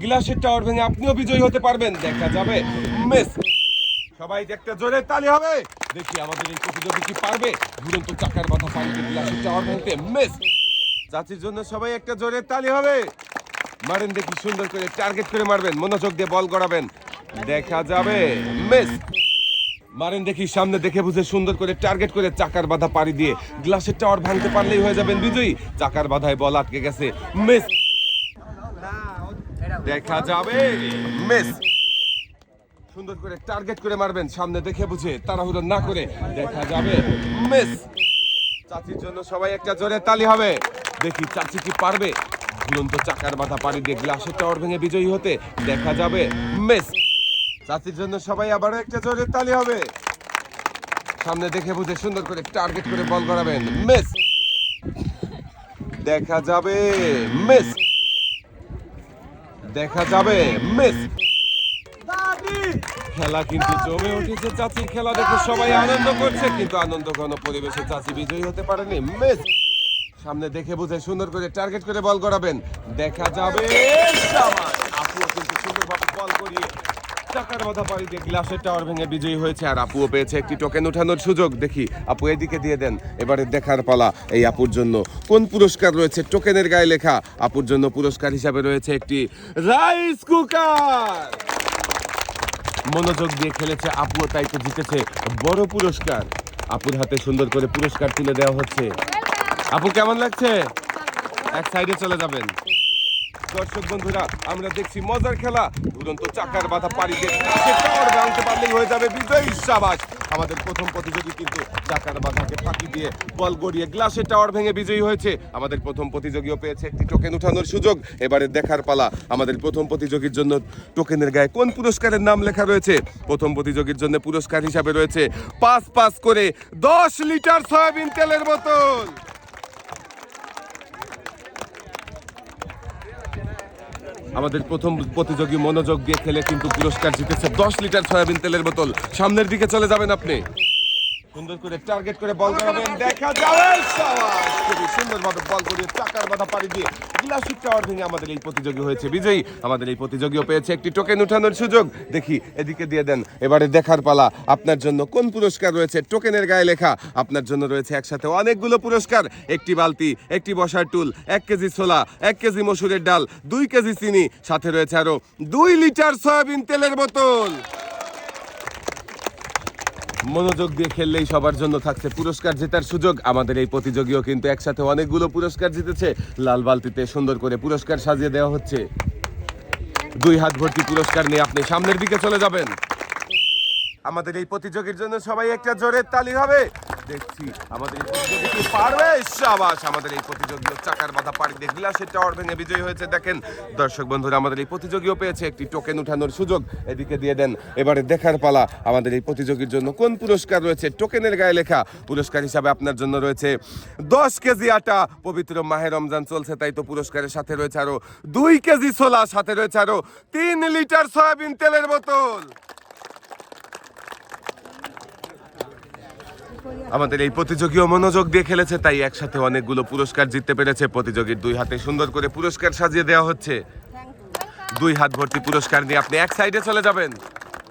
গ্লাসের টাওয়ার ভেঙে আপনিও বিজয়ী হতে পারবেন। দেখা যাবে। মিস। সবাই একটা জোরে তালি হবে। দেখি আমাদের এই প্রতিযোগী কি পারবে। দুরন্ত চাকার মাথা পানিতে গ্লাসের টাওয়ার ভাঙতে। মেস। চাচির জন্য সবাই একটা জোরে তালি হবে। মারেন দেখি সুন্দর করে টার্গেট করে মারবেন। মনোযোগ দিয়ে বল গড়াবেন। দেখা যাবে। মিস। মারেন দেখি সামনে দেখে বুঝে সুন্দর করে টার্গেট করে চাকার বাধা পাড়ি দিয়ে গ্লাসের টাওয়ার ভাঙতে পারলেই হয়ে যাবেন বিজয়ী। চাকার বাধায় বল আটকে গেছে। মিস। দেখা যাবে। মিস। সুন্দর করে টার্গেট করে মারবেন, সামনে দেখে বুঝে, তাড়াহুড়ো না করে দেখা যাবে। মিস। চাচির জন্য সবাই একটা জোরে তালি হবে। দেখি চাচি কি পারবে। ঝুলন্ত চাকার মাথা পাড়ি দিয়ে গ্লাসের টাওয়ার ভেঙে বিজয়ী হতে দেখা যাবে। মিস। চাচির জন্য সবাই আবার একটা জোরে তালি হবে। সামনে দেখে বুঝে সুন্দর করে টার্গেট করে বল করাবেন মিস। দেখা যাবে। মিস। দেখা যাবে মিস। খেলা কিন্তু জমে উঠেছে চাচি। খেলা দেখে সবাই আনন্দ করছে কিন্তু আনন্দ ঘন পরিবেশে চাচি বিজয়ী হতে পারেনি মিস। সামনে দেখে বুঝে সুন্দর করে টার্গেট করে বল করাবেন দেখা যাবে! আপুও কিন্তু সুন্দরভাবে বল করিয়ে চাকার মাথা পাড়ি দিয়ে গ্লাসের টাওয়ার ভেঙে বিজয়ী হয়েছে আর আপুও পেয়েছে একটি টোকেন উঠানোর সুযোগ। দেখি, আপু এদিকে দিয়ে দেন, এবারে দেখার পালা এই আপুর জন্য। কোন পুরস্কার রয়েছে? টোকেনের গায়ে লেখা, আপুর জন্য পুরস্কার হিসাবে রয়েছে একটি রাইস কুকার মনোযোগ দিয়ে খেলেছে আপুও, তাই তো জিতেছে বড় পুরস্কার। আপুর হাতে সুন্দর করে পুরস্কার তুলে দেওয়া হচ্ছে। আপু, কেমন লাগছে? এক সাইডে চলে যাবেন। দর্শক বন্ধুরা, আমরা দেখছি মজার খেলা। দুরন্ত চাকার বাধা পাড়ি দিয়ে পারলেই হয়ে যাবে বিজয়ী সাবাস। আমাদের প্রথম প্রতিযোগী কিন্তু চাকার বাধাকে ফাঁকি দিয়ে বল গড়িয়ে গ্লাসের টাওয়ার ভেঙে বিজয়ী হয়েছে। আমাদের প্রথম প্রতিযোগীও পেয়েছে একটি টোকেন উঠানোর সুযোগ। এবারে দেখার পালা, আমাদের প্রথম প্রতিযোগীর জন্য টোকেনের গায়ে কোন পুরস্কারের নাম লেখা রয়েছে? প্রথম প্রতিযোগীর জন্য পুরস্কার হিসাবে রয়েছে পাঁচ পাঁচ করে দশ লিটার সয়াবিন তেলের বোতল। আমাদের প্রথম প্রতিযোগী মনোযোগ দিয়ে খেলে কিন্তু পুরস্কার জিতেছে দশ লিটার সয়াবিন তেলের বোতল। সামনের দিকে চলে যাবেন আপনি। সুন্দর করে টার্গেট করে বল করাবেন দেখা যাবে! খুবই সুন্দরভাবে বল করিয়ে চাকার বাধা পাড়ি দিয়ে গ্লাসিক টাওয়ার ভেঙে আমাদের এই প্রতিযোগী হয়েছে। বিজয়ী, আমাদের এই প্রতিযোগীও পেয়েছে একটি টোকেন উঠানোর সুযোগ। দেখি, এদিকে দিয়ে দেন। এবারে দেখার পালা, আপনার জন্য কোন পুরস্কার রয়েছে? টোকেনের গায়ে লেখা, আপনার জন্য রয়েছে একসাথে অনেকগুলো পুরস্কার। একটি বালতি, একটি বসার টুল এক কেজি ছোলা, এক কেজি মসুরের ডাল, দুই কেজি চিনি, সাথে রয়েছে আরও দুই লিটার সয়াবিন তেলের বোতল। মনোযোগ দিয়ে খেললেই সবার জন্য থাকছে পুরস্কার জেতার সুযোগ। আমাদের এই প্রতিযোগীও কিন্তু একসাথে অনেকগুলো পুরস্কার জিতেছে। লাল বালতিতে সুন্দর করে পুরস্কার সাজিয়ে দেওয়া হচ্ছে। দুই হাত ভর্তি পুরস্কার নিয়ে আপনি সামনের দিকে চলে যাবেন। আমাদের এই প্রতিযোগীর জন্য সবাই একটা জোরের তালি হবে। দেখছি। আমাদের প্রতিযোগী পারবে? সাবাস, আমাদের এই প্রতিযোগী চাকার মাথা পাড়ি দিয়ে গ্লাসের টাওয়ার ভেঙে বিজয়ী হয়েছে, দেখেন। দর্শক বন্ধুরা, আমাদের এই প্রতিযোগীও পেয়েছে, একটি টোকেন উঠানোর সুযোগ এদিকে দিয়ে দেন। এবারে দেখার পালা, আমাদের এই প্রতিযোগীর জন্য কোন পুরস্কার রয়েছে? টোকেনের গায়ে লেখা পুরস্কার হিসাবে আপনার জন্য রয়েছে দশ কেজি আটা, পবিত্র মাহে রমজান চলছে, তাই তো পুরস্কারের সাথে রয়েছে আরও দুই কেজি ছোলা, সাথে রয়েছে আরও তিন লিটার সয়াবিন তেলের বোতল। আমাদের এই প্রতিযোগীও মনোযোগ দিয়ে খেলেছে তাই একসাথে অনেকগুলো পুরস্কার জিততে পেরেছে। প্রতিযোগীর দুই হাতে সুন্দর করে পুরস্কার সাজিয়ে দেওয়া হচ্ছে। দুই হাত ভর্তি পুরস্কার নিয়ে আপনি এক সাইডে চলে যাবেন।